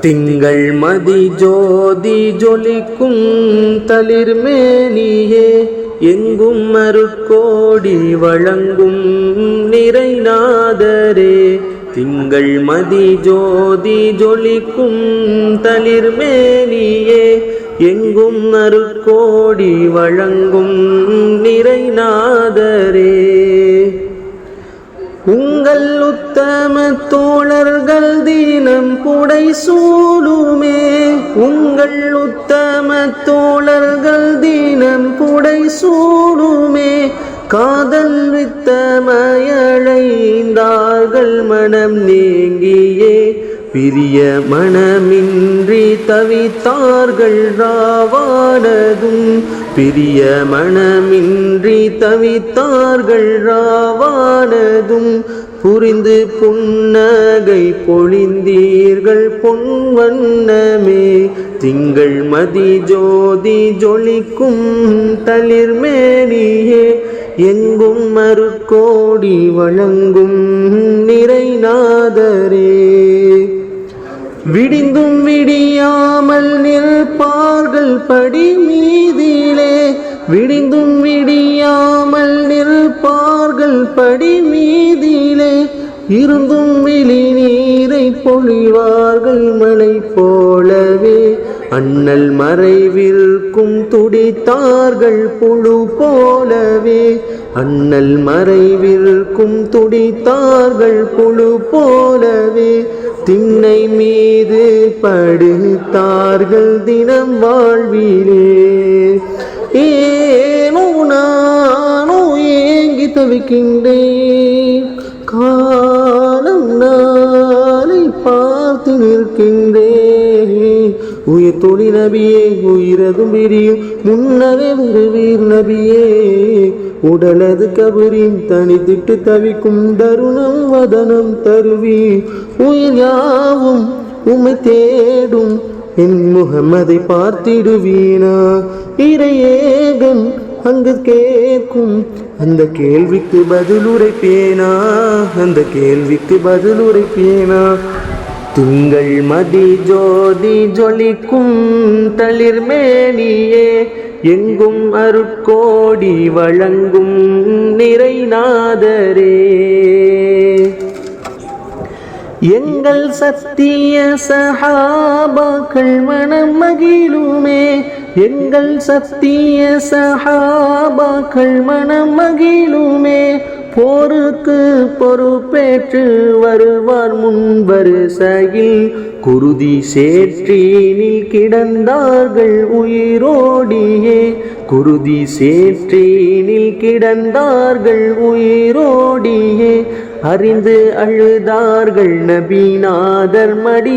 திங்கள் மதி ஜோதி ஜொலிக்கும் தளிர்மேனியே எங்கும் மறுக்கோடி வழங்கும் நிறைநாதரே. திங்கள் மதி ஜோதி ஜொலிக்கும் தளிர்மேனியே எங்கும் அருட்கோடி வழங்கும் நிறைநாதரே. உங்கள் உத்தம தோழர்கள் தினம் புடை சூடுமே உங்கள் உத்தம தோழர்கள் தினம் புடை சூடுமே காதல் வித்தமயழைந்தார்கள் மனம் நீங்கியே. பிரிய மனமின்றி தவித்தார்கள் ராவானதும் பிரிய மனமின்றி தவித்தார்கள் ராவானதும் புரிந்து புன்னகை பொழிந்தீர்கள் பொன்வண்ணமே திங்கள் மதி ஜோதி ஜொலிக்கும் தளிர்மேனியே எங்கும் மறுக்கோடி வழங்கும் நிறைநாதரே விடிந்தும் விடியாமல் நிற்பார்கள் படி மீதிலே விடிந்தும் விடியாமல் நிற்பார்கள் படி மீதிலே இருந்தும் விழி நீரை பொழிவார்கள் மலை போலவே. அண்ணல் மறைவிற்கும் துடித்தார்கள் புழு போலவே. அண்ணல் மறைவிற்கும் துடித்தார்கள் புழு போலவே. திண்ணை மீது படுத்தார்கள் தினம் வாழ்விலே. ஏனோ நானோ ஏங்கி தவிக்கின்றேன். காலம் நாளை பார்த்து நிற்கின்றேன். உயிர் தொழில் நபியே உயிரதும் பிரியும். முன்னவே வருவீர் நபியே. உடலது கபரின் தனித்திட்டு தவிக்கும் தருணம் வதனம் தருவி உயிர் யாவும் உமை தேடும் என் முகமதை பார்த்திடுவீனா? இறையேகன் அங்கு கேட்கும் அந்த கேள்விக்கு பதில் உரைப்பேனா? அந்த கேள்விக்கு பதில் உரைப்பேனா? திங்கள் மதி ஜோதி ஜொலிக்கும் தளிர்மேனியே எங்கும் அருட்கோடி வழங்கும் நிறைநாதரே. எங்கள் சத்திய சஹாபாக்கள் மனம் மகிழுமே. எங்கள் சத்திய சஹாபாக்கள் மனம் மகிழுமே. போருக்கு பொறுப்பேற்று வருவார் முன் வரிசையில் குருதி சேற்றினில் கிடந்தார்கள் உயிரோடியே. குருதி சேற்றினில் கிடந்தார்கள் உயிரோடியே. அறிந்து அழுதார்கள் நபிநாதர் மடி